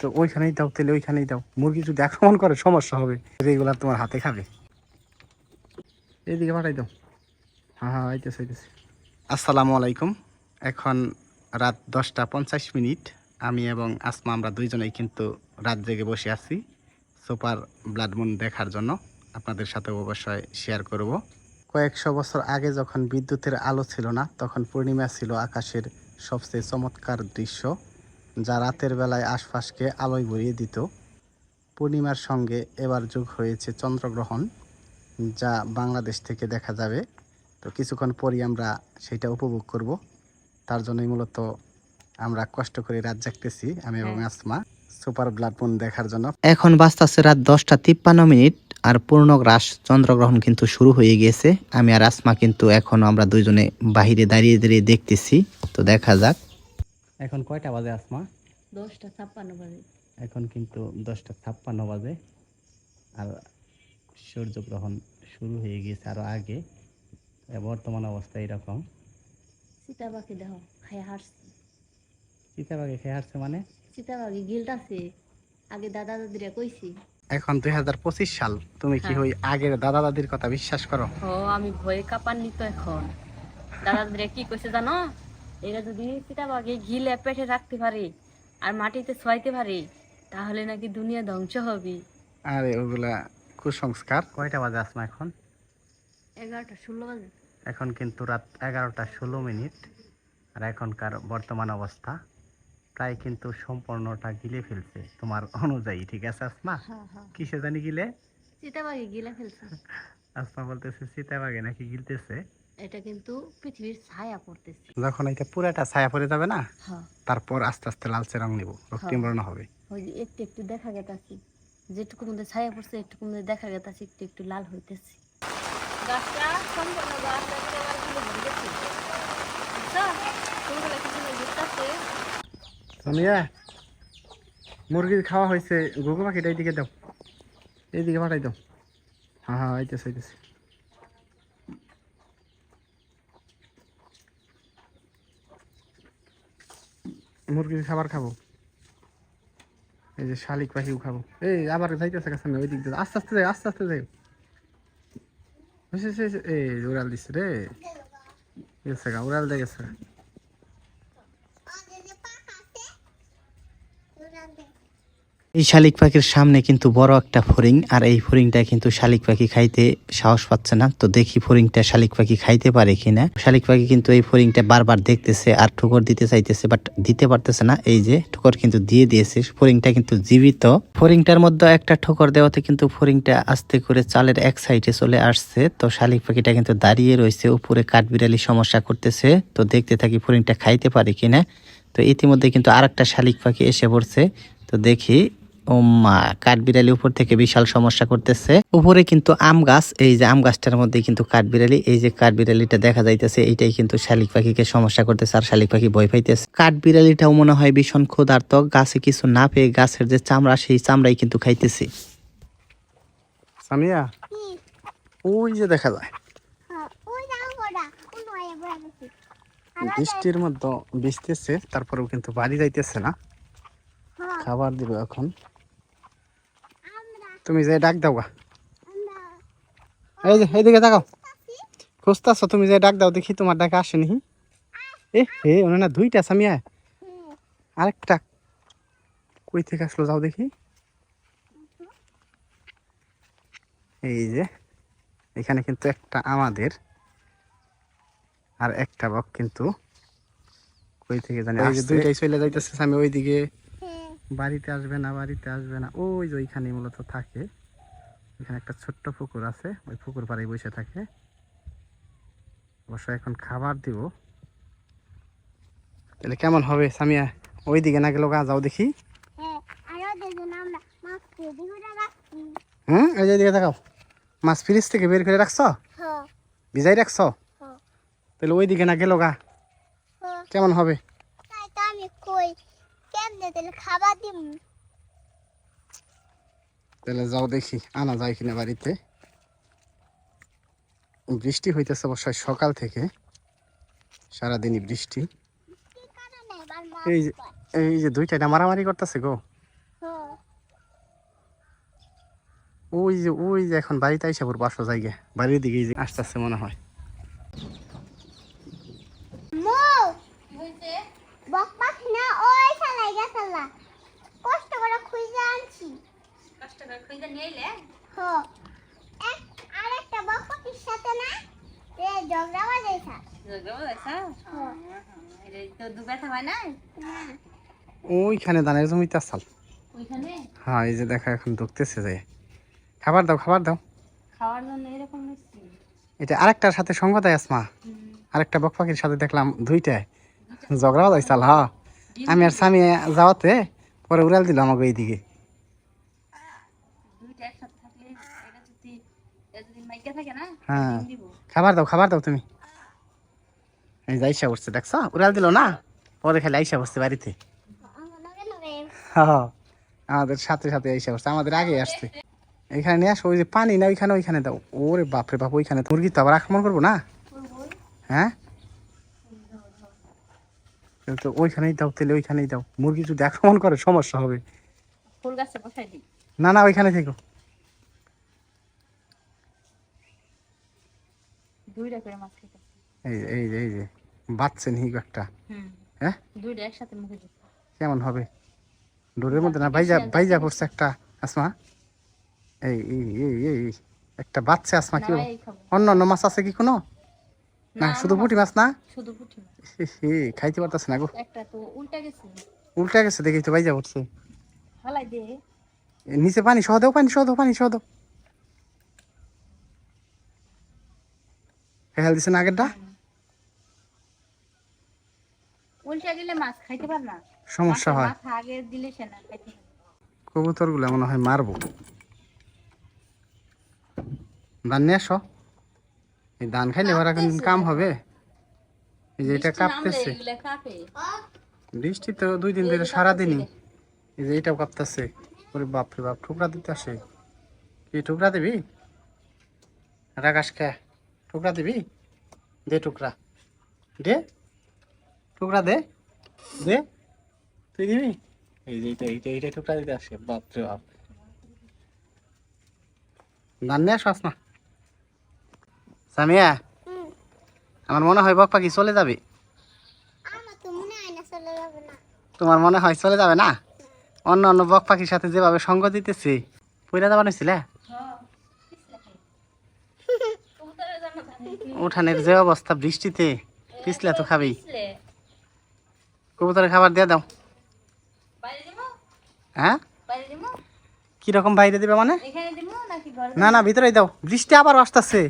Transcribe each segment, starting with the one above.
তো ওইখানেই দাও, তাহলে ওইখানেই দাও। মুরগি যদি আক্রমণ করে, সমস্যা হবে। রেগুলার তোমার হাতে খাবে। এইদিকে পাঠাই দাও। হ্যাঁ হ্যাঁ আইতেছে আইতেছে। আসসালামু আলাইকুম। এখন রাত দশটা পঞ্চাশ মিনিট। আমি এবং আসমা, আমরা দুইজনেই কিন্তু রাত জেগে বসে আছি সুপার ব্লাড মুন দেখার জন্য। আপনাদের সাথে অবশ্যই শেয়ার করব। কয়েকশো বছর আগে যখন বিদ্যুতের আলো ছিল না, তখন পূর্ণিমা ছিল আকাশের সবচেয়ে চমৎকার দৃশ্য। যা রাতের বেলায় আশপাশকে আলোয় ভরিয়ে দিত। পূর্ণিমার সঙ্গে এবার যোগ হয়েছে চন্দ্রগ্রহণ যা বাংলাদেশ থেকে দেখা যাবে। তো কিছুক্ষণ পরই আমরা সেটা উপভোগ করব। তার জন্যই মূলত আমরা কষ্ট করে রাত জাগতেছি আমি এবং আসমা সুপার ব্লাড মুন দেখার জন্য। এখন বাজতাছে রাত দশটা তিপ্পান্ন মিনিট আর পূর্ণগ্রাস চন্দ্রগ্রহণ কিন্তু শুরু হয়ে গিয়েছে আমি আর আসমা কিন্তু এখন আমরা দুইজনে বাহিরে দাঁড়িয়ে দাঁড়িয়ে দেখতেছি। তো দেখা যাক। এখন কয়টা বাজে আসমা? দশটা ছাপ্পান্ন বাজে। এখন কিন্তু দশটা ছাপ্পান্ন বাজে। আর সূর্যগ্রহণ শুরু হয়ে গিয়েছে আরও আগে। বর্তমান অবস্থা এরকম। সীতাবাকি দেহ খাই হারছি। চিতাবাগে খেয়ে আসছে মানে? সীতাবাকি গিলটাছে আগে দাদা দাদিরা কইছি। এখন দুই হাজার পঁচিশ সাল তুমি কি হ্যাঁ। ওই আগের দাদা দাদির কথা বিশ্বাস করো? ও আমি ভয়ে কাপান্নি তো এখন। দাদা দাদিরা কি কইছে জানো? এরা যদি সীতাবাগে গিলে পেটে রাখতে পারে আর মাটিতে ছয়াইতে পারে তাহলে নাকি দুনিয়া ধ্বংস হবে। আরে ওগুলা কুসংস্কার। কয়টা বাজে আসমা এখন? এগারোটা ষোলো বাজে। এখন কিন্তু রাত এগারোটা ষোলো মিনিট আর এখনকার বর্তমান অবস্থা প্রায় কিন্তু সম্পূর্ণটা গিলে ফেলছে তোমার অনুযায়ী ঠিক আছে আসমা? হ্যাঁ হ্যাঁ। কিসে জানি গিলে? সীতাবাগে গিলে ফেলছে। আসমা বলতেছে সীতাবাগে নাকি গিলতেছে। এটা কিন্তু পৃথিবীর ছায়া পড়তেছে যখন এটা পুরাটা ছায়া পড়ে যাবে না হ্যাঁ তারপর আস্তে আস্তে লালচে রং নেব রক্তিম বর্ণ হবে ওই যে একটু একটু দেখা গেতাছি যেটুকু মধ্যে ছায়া পড়ছে একটু মধ্যে দেখা গেতাছে একটু একটু লাল হইতেছে গাছটা সম্পূর্ণ গাছ একেবারে ফুলে গেছে বুঝছ? ফুলগুলো কি সুন্দর ঘুরতাছে। সোনিয়া মুরগি খাওয়া হয়েছে গুগু পাখিটা এইদিকে দাও এইদিকে পাঠাই দাও হ্যাঁ হ্যাঁ আইতেছে আইতেছে মুরগির খাবার খাব। এই যে শালিক পাখিও খাব। এই আবার যাইতেছে কাছে ওই দিক আস্তে আস্তে যাই, আস্তে আস্তে যাই। এই উড়াল দিচ্ছে রে। গেছে গা, উড়াল দিয়ে গেছে এই শালিক পাখির সামনে কিন্তু বড় একটা ফরিং আর এই ফড়িংটা কিন্তু শালিক পাখি খাইতে সাহস পাচ্ছে না। তো দেখি ফড়িংটা শালিক পাখি খাইতে পারে কিনা। শালিক পাখি কিন্তু এই ফড়িংটা বারবার দেখতেছে আর ঠুকর দিতে চাইতেছে বাট দিতে পারতেছে না। এই যে ঠুকর কিন্তু দিয়ে দিয়েছে। ফরিংটা কিন্তু জীবিত। ফরিংটার মধ্যে একটা ঠোকর দেওয়াতে কিন্তু ফরিংটা আস্তে করে চালের এক সাইডে চলে আসছে। তো শালিক পাখিটা কিন্তু দাঁড়িয়ে রয়েছে, উপরে কাঠবিড়ালি সমস্যা করতেছে। তো দেখতে থাকি ফরিংটা খাইতে পারে কিনা। তো ইতিমধ্যে কিন্তু আরেকটা শালিক পাখি এসে পড়ছে। তো দেখি কাঠবিড়ালি উপর থেকে বিশাল সমস্যা করতেছে। উপরে কিন্তু আম গাছ, এই যে আম গাছটার মধ্যে কিন্তু কাঠবিড়ালি, এই যে কাঠবিড়ালিটা দেখা যাইতেছে, এইটাই কিন্তু শালিক পাখিকে সমস্যা করতেছে আর শালিক পাখি ভয় পাইতেছে। কাঠবিড়ালিটাও মনে হয় ভীষণ ক্ষুধার্ত গাছে কিছু না পেয়ে গাছের যে চামড়া, সেই চামড়াই কিন্তু খাইতেছে। সামিয়া, ওই যে দেখা যায়। বৃষ্টির মধ্যে ভিজতেছে, তারপরেও কিন্তু বাড়ি যাইতেছে না। খাবার দিব এখন। তুমি যে ডাক দাও গা। এই যে এইদিকে তাকাও। খুঁজতেছো তুমি যে ডাক দাও দেখি তোমার ডাকে আসেনি এ হে ওনা না দুইটা সামিয়া আরেকটা কই থেকে আসলো যাও দেখি। এই যে এখানে কিন্তু একটা আমাদের আর একটা বক কিন্তু কই থেকে জানি দুইটাই চলে যাইতেছে আমি ওইদিকে বাড়িতে আসবে না বাড়িতে আসবে না। ওই যে ওইখানে মূলত থাকে। এখানে একটা ছোট্ট পুকুর আছে ওই পুকুর পাড়ে বসে থাকে। অবশ্য এখন খাবার দিব। তাহলে কেমন হবে সামিয়া? ওইদিকে না গেলেও গা যাও দেখি। হুম এই যে এদিকে দেখাও মাছ ফ্রিজ থেকে বের করে রাখছো? ভিজাই রাখছো? তাহলে ওইদিকে না গেলো গা। কেমন হবে? তাহলে যাও দেখি আনা যায় কিনা বাড়িতে। বৃষ্টি হইতেছে অবশ্যই সকাল থেকে সারাদিনই বৃষ্টি। এই যে এই যে দুইটা না মারামারি করতেছে গো? ওই যে ওই যে এখন বাড়িতে আইসা পড়ব আসো জায়গা বাড়ির দিকে আসতেছে মনে হয়। বক পাখি না শালাই গেছালা কষ্ট করে খুঁজে আনছি। কষ্ট করে খুঁজে নিয়ে এলে হো। এক আরেকটা সাথে না? ঝগড়া বাজাইছা। তো হয় না ওইখানে ধানের জমিতে আসাল ওইখানে? হ্যাঁ এই যে দেখা এখন ঢুকতেছে যে। খাবার দাও খাবার দাও। খাওয়ার জন্য এরকম এটা আরেকটার সাথে সঙ্গ দেয় আসমা। আরেকটা বক পাখির সাথে দেখলাম দুইটায়। ঝগড়াও যাইছাল হ্যাঁ আমি আর স্বামী যাওয়াতে পরে উড়াল দিল আমাকে এইদিকে। হ্যাঁ। খাবার দাও খাবার দাও তুমি। এই যে আইসা বসছে দেখছ? উড়াল দিল না? পরে খালি আইসা বসছে বাড়িতে। হ্যাঁ, আমাদের সাথে সাথে আইসা বসছে আমাদের আগে আসছে। এখানে নিয়ে আসো ওই যে পানি না ওইখানে ওইখানে দাও। ওরে বাপরে বাপ ওইখানে মুরগি তো আবার আক্রমণ করব না? হ্যাঁ? তো ওইখানেই দাও তাহলে ওইখানেই দাও। মুরগি যদি আক্রমণ করে সমস্যা হবে। ফুল গাছে বসাই দিই। না না ওইখানে থেকো। দুইটা করে মাছ খেতে এই যে- এই যে এই যে বাচ্চেন হিগ একটা। হ্যাঁ? দুইটা একসাথে মুখে কেমন হবে? ডোরের মধ্যে না ভাইজা ভাইজা পড়ছে একটা আসমা। এই এই এই এই একটা বাচ্চা আসমা কি অন্য অন্য মাছ আছে কি কোনো? না শুধু পুঁটি মাছ না? শুধু পুঁটি মাছ। হে, হে, খাইতে পারতেছে না গো। একটা তো উল্টা গেছে। উল্টা গেছে দেখি তো ভাইজা পড়ছে। হালাই দে। নিচে পানি সহ দাও পানি সহ দাও পানি সহ দাও। হেল দিছে না আগেরটা? উল্টা গেলে মাছ খাইতে পার না। সমস্যা হয়। মাথা আগে দিলে সে না খাইতে পারে। কবুতরগুলো মনে হয় মারবো। ধান নিয়ে আসো। এই ধান খাইলে ওরা কিন্তু কাম হবে। এই যে এটা কাঁপতেছে। বৃষ্টি তো দুই দিন ধরে সারাদিনই। এই যে এটাও কাঁপতেছে। ওরে বাপরে বাপ ঠুকরা দিতে আসে। কি ঠুকরা দিবি? রাগাস কে? টুকরা দিবি? দে টুকরা দে। টুকরা দে। দে। তুই দিবি? এই যে এইটা এইটা এইটা টুকরা দিতে আসে। বাপরে বাপ। ধান নিয়ে আসাস না। সামিয়া? আমার মনে হয় বক পাখি চলে যাবে। আমার তো মনে হয় চলে যাবে না। তোমার মনে হয় চলে যাবে না? অন্য অন্য বক পাখির সাথে যেভাবে সঙ্গ দিতেছে পইরা যাবা নিছিলে? কি উঠানের যে অবস্থা বৃষ্টিতে পিছলে তো খাবেই। পিছলে। কবুতরের খাবার দিয়ে দাও। হ্যাঁ? কীরকম বাইরে দিবে মানে? না না ভিতরেই দাও। বৃষ্টি আবার আসতেছে।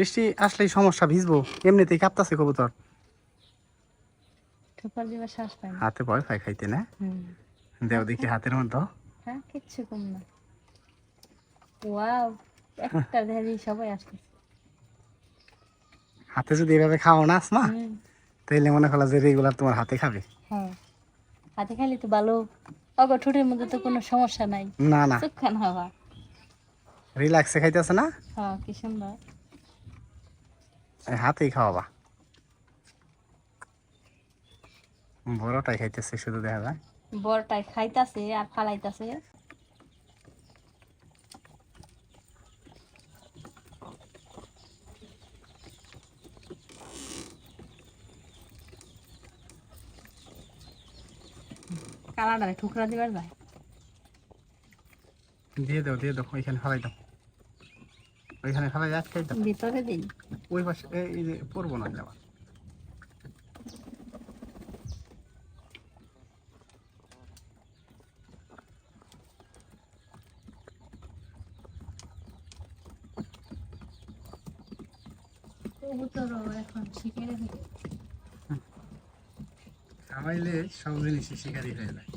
বৃষ্টি আসলেই সমস্যা ভিজবো। এমনিতেই কাঁপতাছে কবুতর। হাতে ভয় পায় খাইতে না? দেও দেখি হাতের মধ্যে হ্যাঁ কিচ্ছু কম না। ওয়াও একটা ধরি সবাই আসতেছে। হাতে যদি এভাবে খাও না আসমা তাইলে মনে করলা যে রেগুলার তোমার হাতে খাবে। হ্যাঁ। হাতে খালি তো ভালো অগ ঠোঁটের মধ্যে তো কোনো সমস্যা নাই। না না। চুপখান হওয়া। রিল্যাক্সে খাইতেছে না? হ্যাঁ কি সুন্দর। হাতেই খাওয়াবা। বড়টাই খাইতেছে শুধু দেখা যায়। বড়টাই খাইতাছে আর ফালাইতাছে। কালাডারে ঠুকরা দিবার যায়। দিয়ে দাও দিয়ে দাও ওইখানে ফেলাই দাও। ওইখানে ফেলাই আটকাই দাও ভিতরে দিই। ওই পাশে এই- যে পড়ব না যাওয়া খাওয়াইলে সব জিনিসই শিকারি হয়ে যায়।